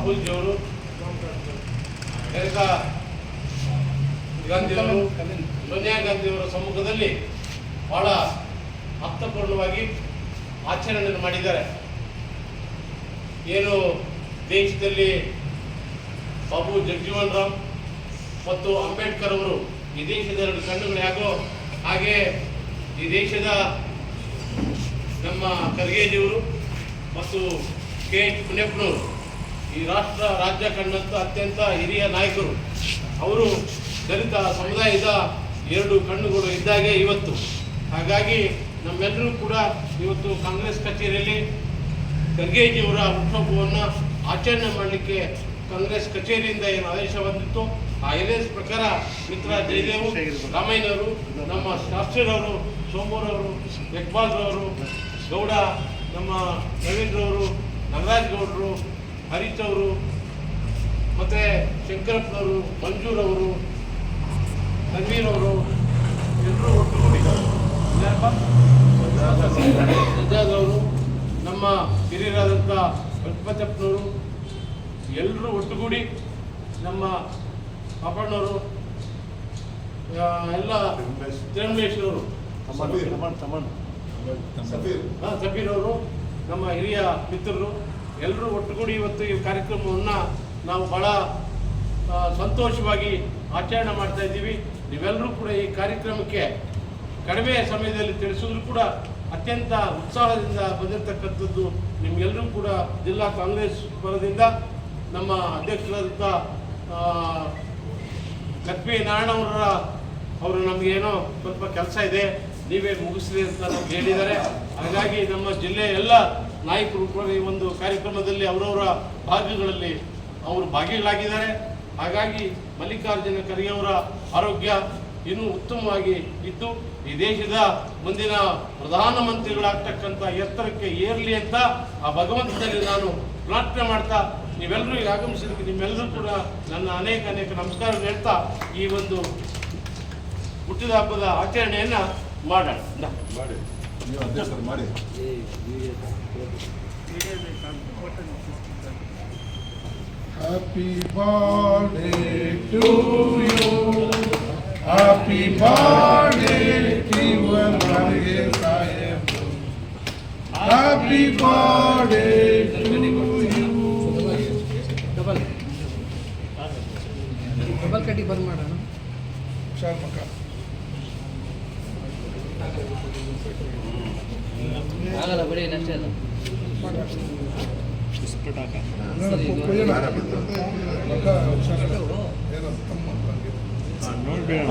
ರಾಹುಲ್ಜಿಯವರು ಮೇನಕಾ ಗಾಂಧಿಯವರು, ಸೋನಿಯಾ ಗಾಂಧಿಯವರ ಸಮ್ಮುಖದಲ್ಲಿ ಬಹಳ ಅರ್ಥಪೂರ್ಣವಾಗಿ ಆಚರಣೆಯನ್ನು ಮಾಡಿದ್ದಾರೆ. ಏನು ದೇಶದಲ್ಲಿ ಬಾಬು ಜಗಜೀವನ್ ರಾಮ್ ಮತ್ತು ಅಂಬೇಡ್ಕರ್ ಅವರು ಈ ದೇಶದ ಎರಡು ಕಣ್ಣುಗಳು ಹಾಗೆ ಈ ದೇಶದ ನಮ್ಮ ಖರ್ಗೆಜಿಯವರು ಮತ್ತು ಕೆ ಎಚ್ ಪುಣ್ಯಪ್ಪನವರು ಈ ರಾಷ್ಟ್ರ ರಾಜ್ಯ ಕಂಡಂಥ ಅತ್ಯಂತ ಹಿರಿಯ ನಾಯಕರು. ಅವರು ದಲಿತ ಸಮುದಾಯದ ಎರಡು ಕಣ್ಣುಗಳು ಇದ್ದಾಗೆ ಇವತ್ತು. ಹಾಗಾಗಿ ನಮ್ಮೆಲ್ಲರೂ ಕೂಡ ಇವತ್ತು ಕಾಂಗ್ರೆಸ್ ಕಚೇರಿಯಲ್ಲಿ ಖರ್ಗೆಜಿಯವರ ಹುಟ್ಟುಹಬ್ಬವನ್ನು ಆಚರಣೆ ಮಾಡಲಿಕ್ಕೆ ಕಾಂಗ್ರೆಸ್ ಕಚೇರಿಯಿಂದ ಏನು ಆದೇಶ ಬಂದಿತ್ತು. ಆ ಆದೇಶ ಪ್ರಕಾರ ಮಿತ್ರ ಜಯದೇವ್, ರಾಮಯ್ಯನವರು, ನಮ್ಮ ಶಾಸ್ತ್ರಿರವರು ಸೋಮೂರವರು ಯಕ್ಬಾಲ್ರವರು ಗೌಡ, ನಮ್ಮ ರವೀಂದ್ರವರು ನಾಗರಾಜ್ ಗೌಡರು ಹರೀಶ್ ಅವರು ಮತ್ತು ಶಂಕರಪ್ಪನವರು ಮಂಜೂರವರು ತನ್ವೀರ್ ಅವರು ಎಲ್ಲರೂ ಒಟ್ಟುಗೂಡಿ ಯಾರಪ್ಪ? ಸಜ್ಜಾದ್ ಅವರು ನಮ್ಮ ಹಿರಿಯರಾದಂಥ ಗಣಪತಪ್ಪನವರು ಎಲ್ಲರೂ ಒಟ್ಟುಗೂಡಿ ನಮ್ಮ ಪಾಪಣ್ಣವರು ಎಲ್ಲ ಸಫೀರ್. ಹಾಂ ಸಫೀರ್ ಅವರು ನಮ್ಮ ಹಿರಿಯ ಮಿತ್ರರು. ಎಲ್ಲರೂ ಒಟ್ಟುಗೂಡಿ ಇವತ್ತು ಈ ಕಾರ್ಯಕ್ರಮವನ್ನು ನಾವು ಬಹಳ ಸಂತೋಷವಾಗಿ ಆಚರಣೆ ಮಾಡ್ತಾ ಇದ್ದೀವಿ. ನೀವೆಲ್ಲರೂ ಕೂಡ ಈ ಕಾರ್ಯಕ್ರಮಕ್ಕೆ ಕಡಿಮೆ ಸಮಯದಲ್ಲಿ ತಿಳಿಸಿದ್ರು ಕೂಡ ಅತ್ಯಂತ ಉತ್ಸಾಹದಿಂದ ಬಂದಿರತಕ್ಕಂಥದ್ದು ನಿಮ್ಗೆಲ್ಲರೂ ಕೂಡ ಜಿಲ್ಲಾ ಕಾಂಗ್ರೆಸ್ ಪರದಿಂದ ನಮ್ಮ ಅಧ್ಯಕ್ಷರಾದಂಥ ಲಕ್ಷ್ಮೀ ನಾರಾಯಣ ಅವರ, ಅವರು ನಮಗೇನೋ ಸ್ವಲ್ಪ ಕೆಲಸ ಇದೆ. ನೀವೇ ಮುಗಿಸಿದೆ ಅಂತ ನಮ್ಗೆ ಹೇಳಿದ್ದಾರೆ. ಹಾಗಾಗಿ ನಮ್ಮ ಜಿಲ್ಲೆಯ ಎಲ್ಲ ನಾಯಕರು ಕೂಡ ಈ ಒಂದು ಕಾರ್ಯಕ್ರಮದಲ್ಲಿ ಅವರವರ ಭಾಗಗಳಲ್ಲಿ ಅವರು ಭಾಗಿಗಳಾಗಿದ್ದಾರೆ. ಹಾಗಾಗಿ ಮಲ್ಲಿಕಾರ್ಜುನ ಖರ್ಗೆ ಅವರ ಆರೋಗ್ಯ ಇನ್ನೂ ಉತ್ತಮವಾಗಿ ಇದ್ದು, ಈ ದೇಶದ ಮುಂದಿನ ಪ್ರಧಾನಮಂತ್ರಿಗಳಾಗ್ತಕ್ಕಂಥ ಎತ್ತರಕ್ಕೆ ಏರಲಿ ಅಂತ ಆ ಭಗವಂತನಲ್ಲಿ ನಾನು ಪ್ರಾರ್ಥನೆ ಮಾಡ್ತಾ, ನೀವೆಲ್ಲರೂ ಈಗ ಆಗಮಿಸಿದ್ದಕ್ಕೆ ನಿಮ್ಮೆಲ್ಲರೂ ಕೂಡ ನನ್ನ ಅನೇಕ ಅನೇಕ ನಮಸ್ಕಾರ ಹೇಳ್ತಾ ಈ ಒಂದು ಹುಟ್ಟಿದ ಹಬ್ಬದ ಆಚರಣೆಯನ್ನ ಮಾಡೋಣ ಇಂದ. ಮಾಡಿ ನೀವು ಅಧ್ಯಕ್ಷರು ಮಾಡಿ Happy birthday to you. Happy birthday to your Marge Sahib. Happy birthday to you. Double double ಕಟ್ಟಿ ಬಂದ್ ಮಾಡೋಣ ವಿಶಾಲ್ ಮಕ್ಕ ಆಗಲ್ಲ ಬಿಡಿ ನಷ್ಟೇ ಅಲ್ಲ. ನೋಡ್ಬೇಡ